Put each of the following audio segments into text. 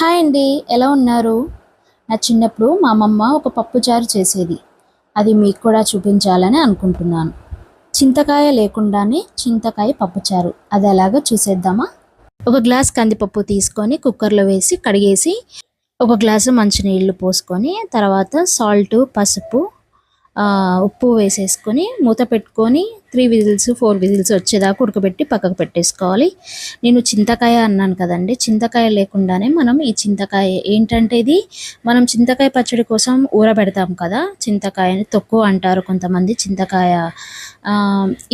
Hi అండి ఎలా ఉన్నారు? నా చిన్నప్పుడు మా అమ్మమ్మ ఒక పప్పుచారు చేసేది. అది మీకు కూడా చూపించాలని అనుకుంటున్నాను. చింతకాయ లేకుండానే చింతకాయ పప్పుచారు. అది ఎలాగో చూసేద్దామా? ఒక గ్లాస్ కందిపప్పు తీసుకొని కుక్కర్లో వేసి కడిగేసి ఒక గ్లాసు మంచినీళ్ళు పోసుకొని తర్వాత సాల్ట్ పసుపు ఉప్పు వేసేసుకొని మూత పెట్టుకొని త్రీ విజిల్స్ ఫోర్ విజిల్స్ వచ్చేదాకా ఉడకబెట్టి పక్కకు పెట్టేసుకోవాలి. నేను చింతకాయ అన్నాను కదండి. చింతకాయ లేకుండానే మనం ఈ చింతకాయ ఏంటంటే ఇది మనం చింతకాయ పచ్చడి కోసం ఊరబెడతాం కదా. చింతకాయని తక్కువ అంటారు కొంతమంది చింతకాయ.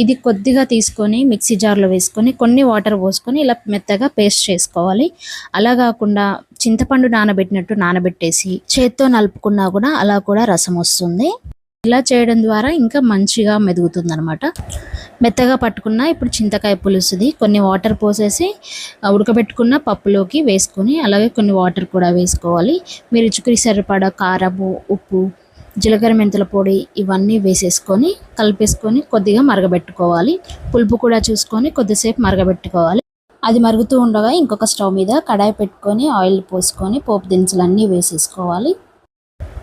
ఇది కొద్దిగా తీసుకొని మిక్సీ జార్లో వేసుకొని కొన్ని వాటర్ పోసుకొని ఇలా మెత్తగా పేస్ట్ చేసుకోవాలి. అలా కాకుండా చింతపండు నానబెట్టినట్టు నానబెట్టేసి చేత్తో నలుపుకున్నా కూడా అలా కూడా రసం వస్తుంది. ఇలా చేయడం ద్వారా ఇంకా మంచిగా మెదుగుతుంది అనమాట మెత్తగా పట్టుకున్న ఇప్పుడు చింతకాయ పులుసుది కొన్ని వాటర్ పోసేసి ఉడకబెట్టుకున్న పప్పులోకి వేసుకొని అలాగే కొన్ని వాటర్ కూడా వేసుకోవాలి. మీరు రుచికి సరిపడా కారము ఉప్పు జీలకర్ర మెంతుల పొడి ఇవన్నీ వేసేసుకొని కలిపేసుకొని కొద్దిగా మరగబెట్టుకోవాలి. పులుపు కూడా చూసుకొని కొద్దిసేపు మరగబెట్టుకోవాలి. అది మరుగుతూ ఉండగా ఇంకొక స్టవ్ మీద కడాయి పెట్టుకొని ఆయిల్ పోసుకొని పోపు దినుసులన్నీ వేసేసుకోవాలి.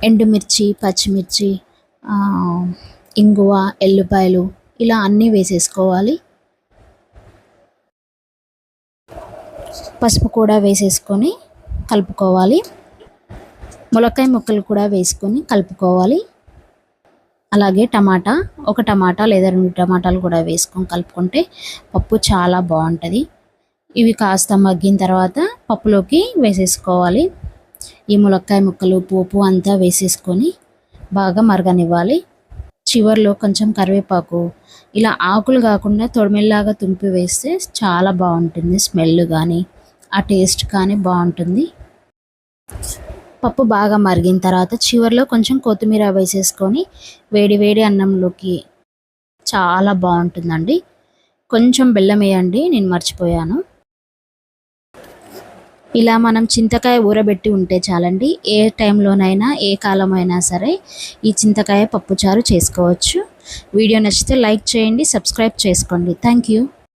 ఎండుమిర్చి పచ్చిమిర్చి ఇంగువ ఎల్లుపాయలు ఇలా అన్నీ వేసేసుకోవాలి. పసుపు కూడా వేసేసుకొని కలుపుకోవాలి. ములక్కాయ ముక్కలు కూడా వేసుకొని కలుపుకోవాలి. అలాగే టమాటా ఒక టమాటా లేదా రెండు టమాటాలు కూడా వేసుకొని కలుపుకుంటే పప్పు చాలా బాగుంటుంది. ఇవి కాస్త మగ్గిన తర్వాత పప్పులోకి వేసేసుకోవాలి. ఈ ములక్కాయ ముక్కలు పోపు అంతా వేసేసుకొని బాగా మరగనివ్వాలి. చివర్లో కొంచెం కరివేపాకు. ఇలా ఆకులు కాకుండా తొడిమెల్లాగా తుంపి వేస్తే చాలా బాగుంటుంది స్మెల్ కానీ ఆ టేస్ట్ కానీ బాగుంటుంది. పప్పు బాగా మరిగిన తర్వాత చివర్లో కొంచెం కొత్తిమీర వేసేసుకొని వేడి వేడి అన్నంలోకి చాలా బాగుంటుందండి. కొంచెం బెల్లం వేయండి నేను మర్చిపోయాను. ఇలా మనం చింతకాయ ఊరబెట్టి ఉంటే చాలండి. ఏ టైంలోనైనా ఏ కాలమైనా సరే ఈ చింతకాయ పప్పుచారు చేసుకోవచ్చు. వీడియో నచ్చితే లైక్ చేయండి సబ్స్క్రైబ్ చేసుకోండి. Thank you.